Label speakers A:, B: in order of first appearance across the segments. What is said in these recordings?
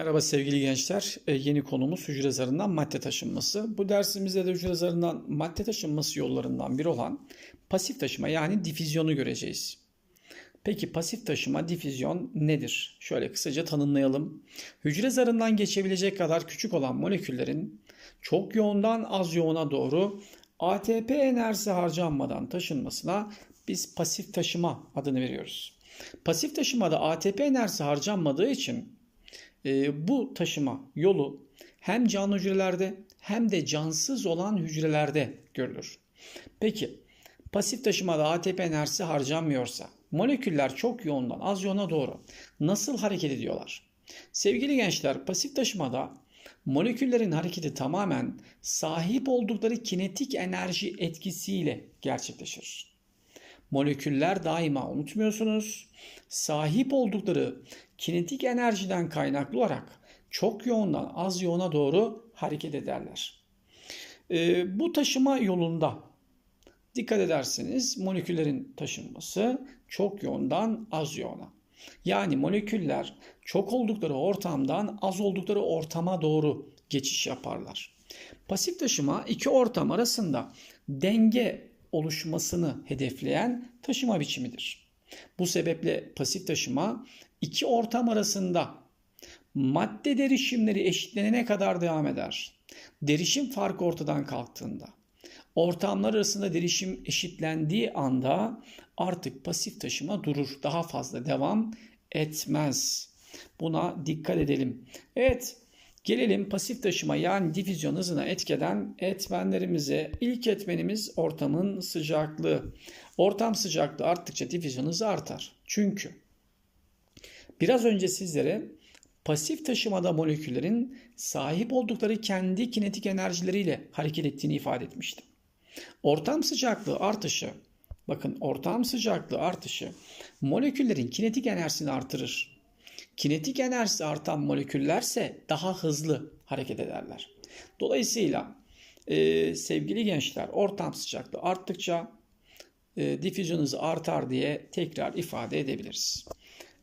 A: Merhaba sevgili gençler. Ee, yeni konumuz hücre zarından madde taşınması. Bu dersimizde de hücre zarından madde taşınması yollarından biri olan pasif taşıma yani difüzyonu göreceğiz. Peki pasif taşıma, difüzyon nedir? Şöyle kısaca tanımlayalım. Hücre zarından geçebilecek kadar küçük olan moleküllerin çok yoğundan az yoğuna doğru ATP enerjisi harcanmadan taşınmasına biz pasif taşıma adını veriyoruz. Pasif taşımada ATP enerjisi harcanmadığı için e, bu taşıma yolu hem canlı hücrelerde hem de cansız olan hücrelerde görülür. Peki pasif taşımada ATP enerjisi harcanmıyorsa moleküller çok yoğundan az yoğuna doğru nasıl hareket ediyorlar? Sevgili gençler pasif taşımada moleküllerin hareketi tamamen sahip oldukları kinetik enerji etkisiyle gerçekleşir. Moleküller daima unutmuyorsunuz sahip oldukları kinetik enerjiden kaynaklı olarak çok yoğundan az yoğuna doğru hareket ederler. E, bu taşıma yolunda dikkat ederseniz moleküllerin taşınması çok yoğundan az yoğuna. Yani moleküller çok oldukları ortamdan az oldukları ortama doğru geçiş yaparlar. Pasif taşıma iki ortam arasında denge oluşmasını hedefleyen taşıma biçimidir. Bu sebeple pasif taşıma iki ortam arasında madde derişimleri eşitlenene kadar devam eder. Derişim farkı ortadan kalktığında, ortamlar arasında derişim eşitlendiği anda artık pasif taşıma durur. Daha fazla devam etmez. Buna dikkat edelim. Evet, Gelelim pasif taşıma yani difüzyon hızına etkeden etmenlerimize. İlk etmenimiz ortamın sıcaklığı. Ortam sıcaklığı arttıkça difüzyon hızı artar. Çünkü biraz önce sizlere pasif taşımada moleküllerin sahip oldukları kendi kinetik enerjileriyle hareket ettiğini ifade etmiştim. Ortam sıcaklığı artışı, bakın ortam sıcaklığı artışı moleküllerin kinetik enerjisini artırır kinetik enerjisi artan moleküllerse daha hızlı hareket ederler. Dolayısıyla e, sevgili gençler ortam sıcaklığı arttıkça e, difüzyon hızı artar diye tekrar ifade edebiliriz.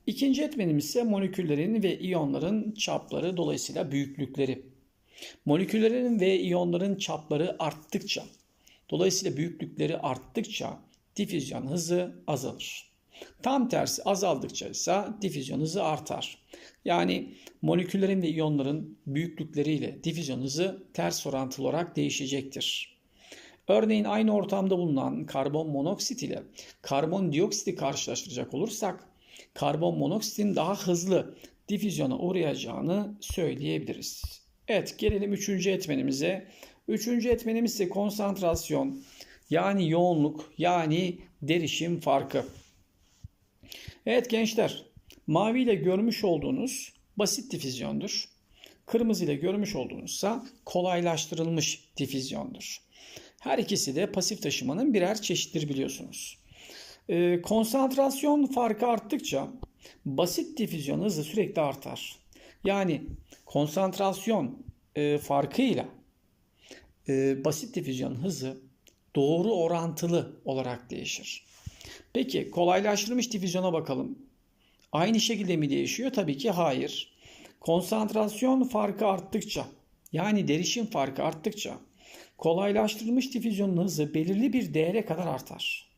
A: İkinci etmenimiz ise moleküllerin ve iyonların çapları dolayısıyla büyüklükleri. Moleküllerin ve iyonların çapları arttıkça dolayısıyla büyüklükleri arttıkça difüzyon hızı azalır. Tam tersi azaldıkça ise difüzyon hızı artar. Yani moleküllerin ve iyonların büyüklükleriyle difüzyon hızı ters orantılı olarak değişecektir. Örneğin aynı ortamda bulunan karbon monoksit ile karbon dioksiti karşılaştıracak olursak karbon monoksitin daha hızlı difüzyona uğrayacağını söyleyebiliriz. Evet gelelim üçüncü etmenimize. Üçüncü etmenimiz ise konsantrasyon yani yoğunluk yani derişim farkı. Evet gençler, mavi ile görmüş olduğunuz basit difüzyondur. Kırmızı ile görmüş olduğunuzsa kolaylaştırılmış difüzyondur. Her ikisi de pasif taşımanın birer çeşittir biliyorsunuz. Ee, konsantrasyon farkı arttıkça basit difüzyon hızı sürekli artar. Yani konsantrasyon e, farkıyla e, basit difüzyon hızı doğru orantılı olarak değişir. Peki kolaylaştırılmış difüzyona bakalım. Aynı şekilde mi değişiyor? Tabii ki hayır. Konsantrasyon farkı arttıkça yani derişim farkı arttıkça kolaylaştırılmış difüzyonun hızı belirli bir değere kadar artar.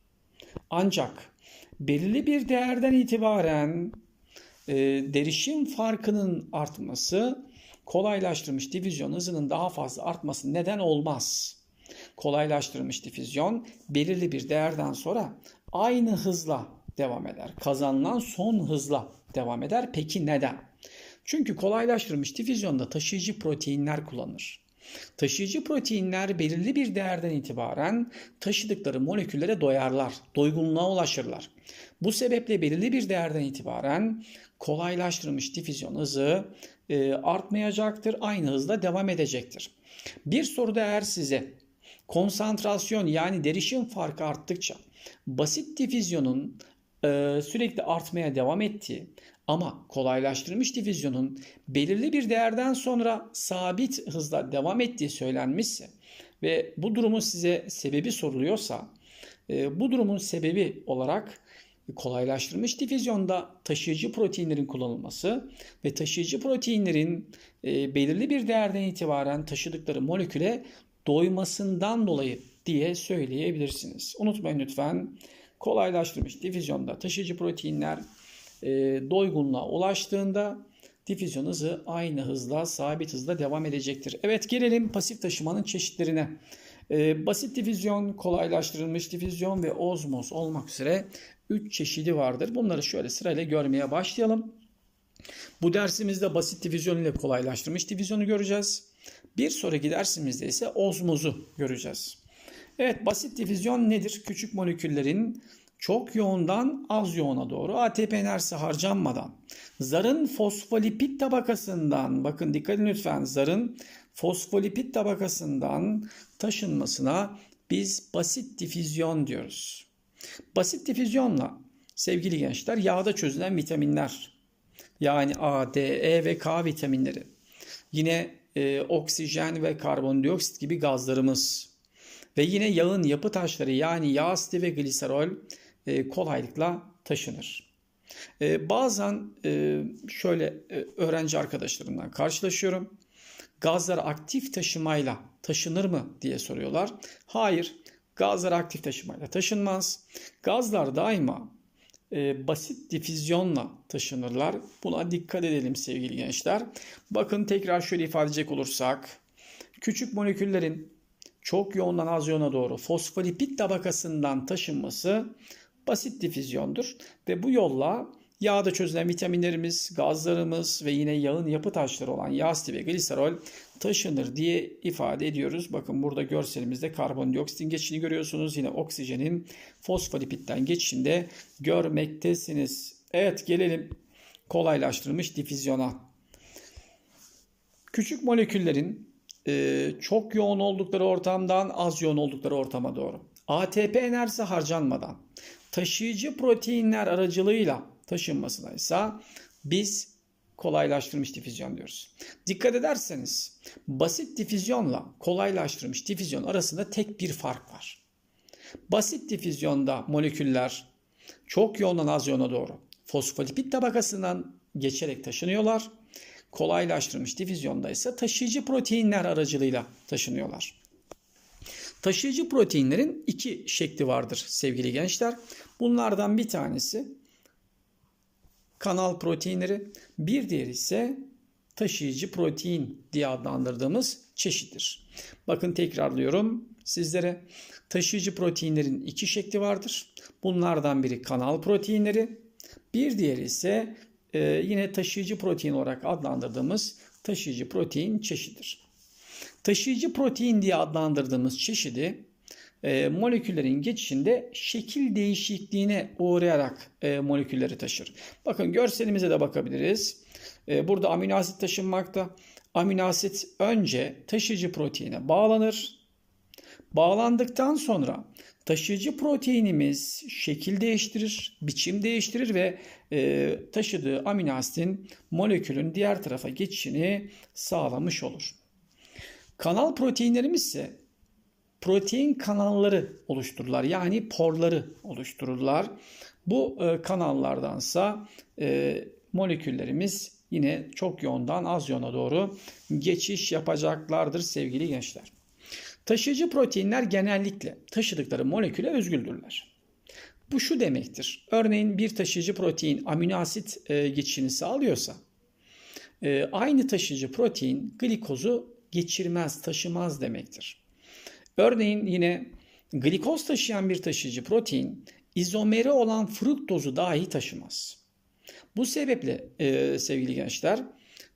A: Ancak belirli bir değerden itibaren e, derişim farkının artması kolaylaştırılmış difüzyon hızının daha fazla artması neden olmaz. Kolaylaştırılmış difüzyon belirli bir değerden sonra aynı hızla devam eder. Kazanılan son hızla devam eder. Peki neden? Çünkü kolaylaştırılmış difüzyonda taşıyıcı proteinler kullanılır. Taşıyıcı proteinler belirli bir değerden itibaren taşıdıkları moleküllere doyarlar, doygunluğa ulaşırlar. Bu sebeple belirli bir değerden itibaren kolaylaştırılmış difüzyon hızı e, artmayacaktır, aynı hızla devam edecektir. Bir soruda eğer size konsantrasyon yani derişim farkı arttıkça basit difüzyonun e, sürekli artmaya devam ettiği ama kolaylaştırılmış difüzyonun belirli bir değerden sonra sabit hızla devam ettiği söylenmişse ve bu durumun size sebebi soruluyorsa e, bu durumun sebebi olarak kolaylaştırılmış difüzyonda taşıyıcı proteinlerin kullanılması ve taşıyıcı proteinlerin e, belirli bir değerden itibaren taşıdıkları moleküle doymasından dolayı diye söyleyebilirsiniz. Unutmayın lütfen kolaylaştırılmış difüzyonda taşıyıcı proteinler e, doygunluğa ulaştığında difüzyon hızı aynı hızla sabit hızla devam edecektir. Evet gelelim pasif taşımanın çeşitlerine. E, basit difüzyon, kolaylaştırılmış difüzyon ve ozmoz olmak üzere 3 çeşidi vardır. Bunları şöyle sırayla görmeye başlayalım. Bu dersimizde basit difüzyon ile kolaylaştırmış difüzyonu göreceğiz. Bir sonraki dersimizde ise ozmozu göreceğiz. Evet basit difüzyon nedir? Küçük moleküllerin çok yoğundan az yoğuna doğru ATP enerjisi harcanmadan zarın fosfolipid tabakasından bakın dikkat edin lütfen zarın fosfolipid tabakasından taşınmasına biz basit difüzyon diyoruz. Basit difüzyonla sevgili gençler yağda çözülen vitaminler yani A, D, E ve K vitaminleri yine e, oksijen ve karbondioksit gibi gazlarımız ve yine yağın yapı taşları yani yağ asidi ve gliserol e, kolaylıkla taşınır. E, bazen e, şöyle öğrenci arkadaşlarımdan karşılaşıyorum. Gazlar aktif taşımayla taşınır mı diye soruyorlar. Hayır, gazlar aktif taşımayla taşınmaz. Gazlar daima e, basit difüzyonla taşınırlar. Buna dikkat edelim sevgili gençler. Bakın tekrar şöyle ifade edecek olursak. Küçük moleküllerin çok yoğundan az yoğuna doğru fosfolipid tabakasından taşınması basit difüzyondur. Ve bu yolla yağda çözülen vitaminlerimiz, gazlarımız ve yine yağın yapı taşları olan yağ asidi ve gliserol taşınır diye ifade ediyoruz. Bakın burada görselimizde karbondioksitin geçişini görüyorsunuz. Yine oksijenin fosfolipitten geçişinde görmektesiniz. Evet gelelim kolaylaştırılmış difüzyona. Küçük moleküllerin e, çok yoğun oldukları ortamdan az yoğun oldukları ortama doğru. ATP enerjisi harcanmadan taşıyıcı proteinler aracılığıyla taşınmasına ise biz kolaylaştırmış difüzyon diyoruz. Dikkat ederseniz basit difüzyonla kolaylaştırmış difüzyon arasında tek bir fark var. Basit difüzyonda moleküller çok yoğundan az yoğuna doğru fosfolipid tabakasından geçerek taşınıyorlar. Kolaylaştırmış difüzyonda ise taşıyıcı proteinler aracılığıyla taşınıyorlar. Taşıyıcı proteinlerin iki şekli vardır sevgili gençler. Bunlardan bir tanesi kanal proteinleri, bir diğeri ise taşıyıcı protein diye adlandırdığımız çeşittir. Bakın tekrarlıyorum sizlere. Taşıyıcı proteinlerin iki şekli vardır. Bunlardan biri kanal proteinleri, bir diğeri ise e, yine taşıyıcı protein olarak adlandırdığımız taşıyıcı protein çeşididir. Taşıyıcı protein diye adlandırdığımız çeşidi e, moleküllerin geçişinde şekil değişikliğine uğrayarak e, molekülleri taşır. Bakın görselimize de bakabiliriz. E, burada amino asit taşınmakta. Amino asit önce taşıyıcı proteine bağlanır. Bağlandıktan sonra taşıyıcı proteinimiz şekil değiştirir, biçim değiştirir ve e, taşıdığı amino asitin molekülün diğer tarafa geçişini sağlamış olur. Kanal proteinlerimiz ise protein kanalları oluştururlar. Yani porları oluştururlar. Bu e, kanallardansa e, moleküllerimiz yine çok yoğundan az yoğuna doğru geçiş yapacaklardır sevgili gençler. Taşıyıcı proteinler genellikle taşıdıkları moleküle özgüldürler. Bu şu demektir. Örneğin bir taşıyıcı protein amino asit e, geçişini sağlıyorsa e, aynı taşıyıcı protein glikozu geçirmez, taşımaz demektir. Örneğin yine glikoz taşıyan bir taşıyıcı protein izomeri olan fruktozu dahi taşımaz. Bu sebeple e, sevgili gençler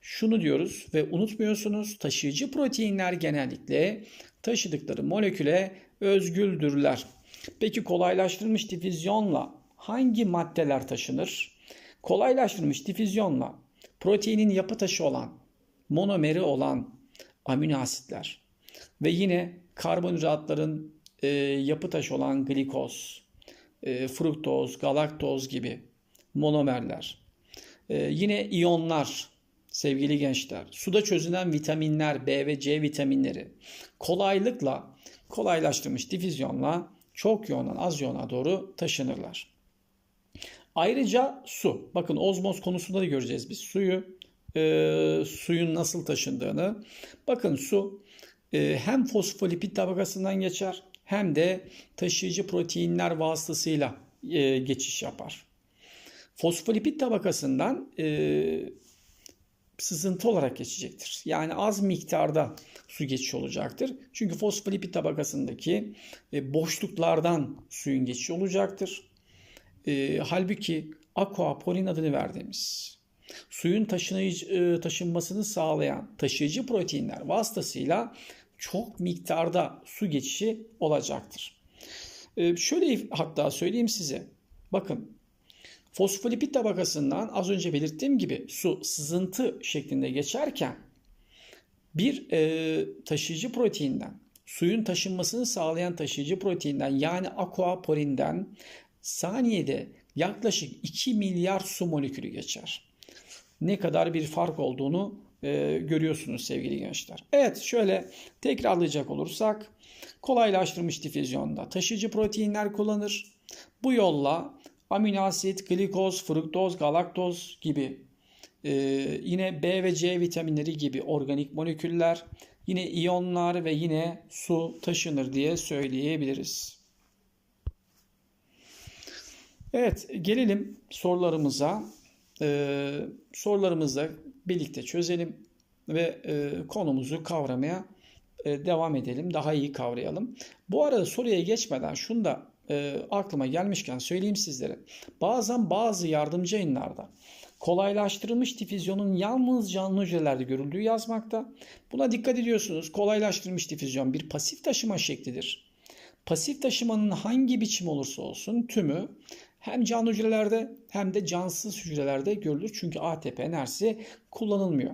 A: şunu diyoruz ve unutmuyorsunuz taşıyıcı proteinler genellikle taşıdıkları moleküle özgüldürler. Peki kolaylaştırılmış difüzyonla hangi maddeler taşınır? Kolaylaştırılmış difüzyonla proteinin yapı taşı olan, monomeri olan amino asitler ve yine karbonhidratların e, yapı taşı olan glikoz, e, fruktoz, galaktoz gibi monomerler. E, yine iyonlar sevgili gençler. Suda çözülen vitaminler, B ve C vitaminleri kolaylıkla kolaylaştırmış difüzyonla çok yoğundan az yoğuna doğru taşınırlar. Ayrıca su. Bakın ozmoz konusunda da göreceğiz biz suyu. E, suyun nasıl taşındığını. Bakın su e, hem fosfolipid tabakasından geçer hem de taşıyıcı proteinler vasıtasıyla e, geçiş yapar. Fosfolipid tabakasından e, sızıntı olarak geçecektir. Yani az miktarda su geçişi olacaktır. Çünkü fosfolipid tabakasındaki e, boşluklardan suyun geçişi olacaktır. E, halbuki aquaporin adını verdiğimiz suyun taşınıcı, e, taşınmasını sağlayan taşıyıcı proteinler vasıtasıyla çok miktarda su geçişi olacaktır. E, şöyle hatta söyleyeyim size. Bakın fosfolipid tabakasından az önce belirttiğim gibi su sızıntı şeklinde geçerken bir e, taşıyıcı proteinden suyun taşınmasını sağlayan taşıyıcı proteinden yani aquaporinden saniyede yaklaşık 2 milyar su molekülü geçer. Ne kadar bir fark olduğunu e, görüyorsunuz sevgili gençler. Evet şöyle tekrarlayacak olursak kolaylaştırmış difüzyonda taşıyıcı proteinler kullanır. Bu yolla amino asit, glikoz, fruktoz, galaktoz gibi e, yine B ve C vitaminleri gibi organik moleküller, yine iyonlar ve yine su taşınır diye söyleyebiliriz. Evet gelelim sorularımıza. Ee, sorularımızı birlikte çözelim ve e, konumuzu kavramaya e, devam edelim. Daha iyi kavrayalım. Bu arada soruya geçmeden şunu da e, aklıma gelmişken söyleyeyim sizlere. Bazen bazı yardımcı yayınlarda kolaylaştırılmış difüzyonun yalnız canlı hücrelerde görüldüğü yazmakta. Buna dikkat ediyorsunuz. Kolaylaştırılmış difüzyon bir pasif taşıma şeklidir. Pasif taşımanın hangi biçim olursa olsun tümü hem canlı hücrelerde hem de cansız hücrelerde görülür. Çünkü ATP enerjisi kullanılmıyor.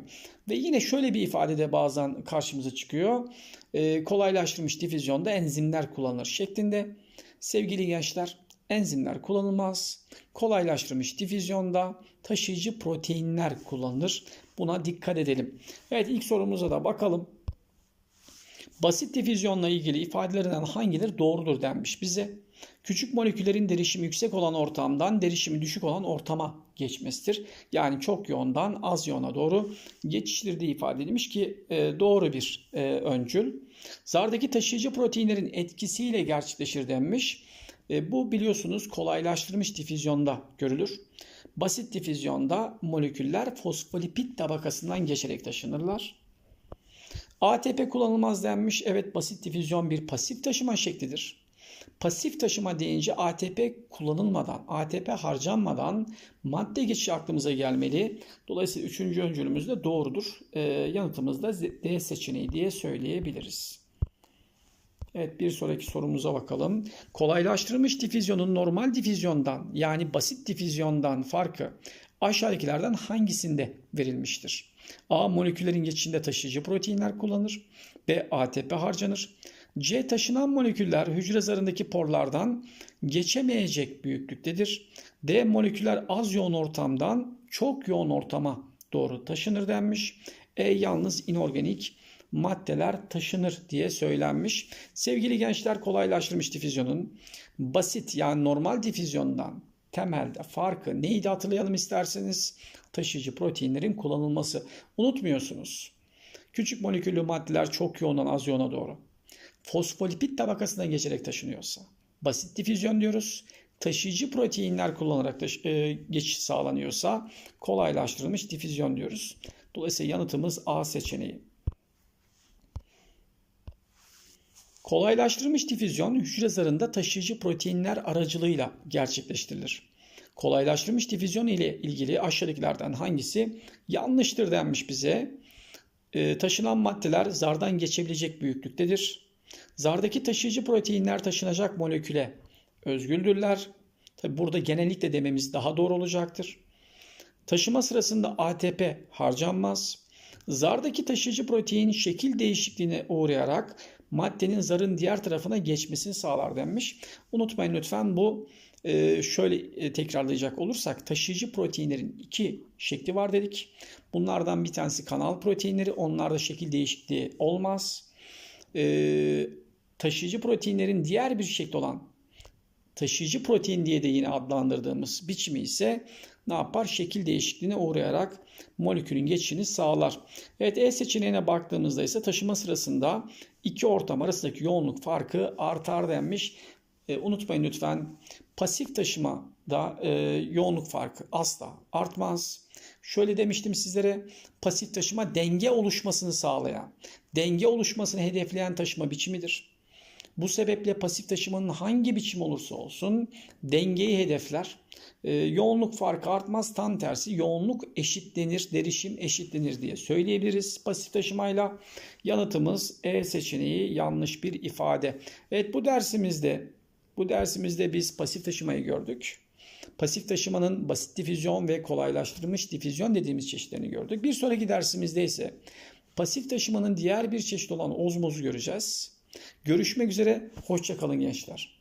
A: Ve yine şöyle bir ifade de bazen karşımıza çıkıyor. E, kolaylaştırılmış difüzyonda enzimler kullanılır şeklinde. Sevgili gençler enzimler kullanılmaz. Kolaylaştırılmış difüzyonda taşıyıcı proteinler kullanılır. Buna dikkat edelim. Evet ilk sorumuza da bakalım. Basit difüzyonla ilgili ifadelerinden hangileri doğrudur denmiş bize. Küçük moleküllerin derişimi yüksek olan ortamdan derişimi düşük olan ortama geçmesidir. Yani çok yoğundan az yoğuna doğru geçiştir diye ifade edilmiş ki e, doğru bir e, öncül. Zardaki taşıyıcı proteinlerin etkisiyle gerçekleşir denmiş. E, bu biliyorsunuz kolaylaştırılmış difüzyonda görülür. Basit difüzyonda moleküller fosfolipid tabakasından geçerek taşınırlar. ATP kullanılmaz denmiş. Evet basit difüzyon bir pasif taşıma şeklidir. Pasif taşıma deyince ATP kullanılmadan, ATP harcanmadan madde geçişi aklımıza gelmeli. Dolayısıyla üçüncü öncülümüz de doğrudur. E, yanıtımız da D seçeneği diye söyleyebiliriz. Evet bir sonraki sorumuza bakalım. Kolaylaştırılmış difüzyonun normal difüzyondan yani basit difüzyondan farkı aşağıdakilerden hangisinde verilmiştir? A. Moleküllerin geçişinde taşıyıcı proteinler kullanır. B. ATP harcanır. C taşınan moleküller hücre zarındaki porlardan geçemeyecek büyüklüktedir. D moleküller az yoğun ortamdan çok yoğun ortama doğru taşınır denmiş. E yalnız inorganik maddeler taşınır diye söylenmiş. Sevgili gençler kolaylaştırmış difüzyonun basit yani normal difüzyondan temelde farkı neydi hatırlayalım isterseniz taşıyıcı proteinlerin kullanılması. Unutmuyorsunuz. Küçük moleküllü maddeler çok yoğundan az yoğuna doğru fosfolipid tabakasından geçerek taşınıyorsa basit difüzyon diyoruz. Taşıyıcı proteinler kullanarak taş- e, geçiş sağlanıyorsa kolaylaştırılmış difüzyon diyoruz. Dolayısıyla yanıtımız A seçeneği. Kolaylaştırılmış difüzyon hücre zarında taşıyıcı proteinler aracılığıyla gerçekleştirilir. Kolaylaştırılmış difüzyon ile ilgili aşağıdakilerden hangisi yanlıştır denmiş bize. E, taşınan maddeler zardan geçebilecek büyüklüktedir. Zardaki taşıyıcı proteinler taşınacak moleküle özgüldürler. Tabi burada genellikle dememiz daha doğru olacaktır. Taşıma sırasında ATP harcanmaz. Zardaki taşıyıcı protein şekil değişikliğine uğrayarak maddenin zarın diğer tarafına geçmesini sağlar denmiş. Unutmayın lütfen bu e, şöyle e, tekrarlayacak olursak taşıyıcı proteinlerin iki şekli var dedik. Bunlardan bir tanesi kanal proteinleri. Onlarda şekil değişikliği olmaz. E, taşıyıcı proteinlerin diğer bir şekli olan taşıyıcı protein diye de yine adlandırdığımız biçimi ise ne yapar? Şekil değişikliğine uğrayarak molekülün geçişini sağlar. Evet E seçeneğine baktığımızda ise taşıma sırasında iki ortam arasındaki yoğunluk farkı artar denmiş. E, unutmayın lütfen pasif taşımada e, yoğunluk farkı asla artmaz. Şöyle demiştim sizlere pasif taşıma denge oluşmasını sağlayan, denge oluşmasını hedefleyen taşıma biçimidir. Bu sebeple pasif taşımanın hangi biçim olursa olsun dengeyi hedefler. E, yoğunluk farkı artmaz tam tersi yoğunluk eşitlenir, derişim eşitlenir diye söyleyebiliriz pasif taşımayla. Yanıtımız E seçeneği yanlış bir ifade. Evet bu dersimizde bu dersimizde biz pasif taşımayı gördük. Pasif taşımanın basit difüzyon ve kolaylaştırılmış difüzyon dediğimiz çeşitlerini gördük. Bir sonraki dersimizde ise pasif taşımanın diğer bir çeşidi olan ozmozu göreceğiz. Görüşmek üzere, hoşçakalın gençler.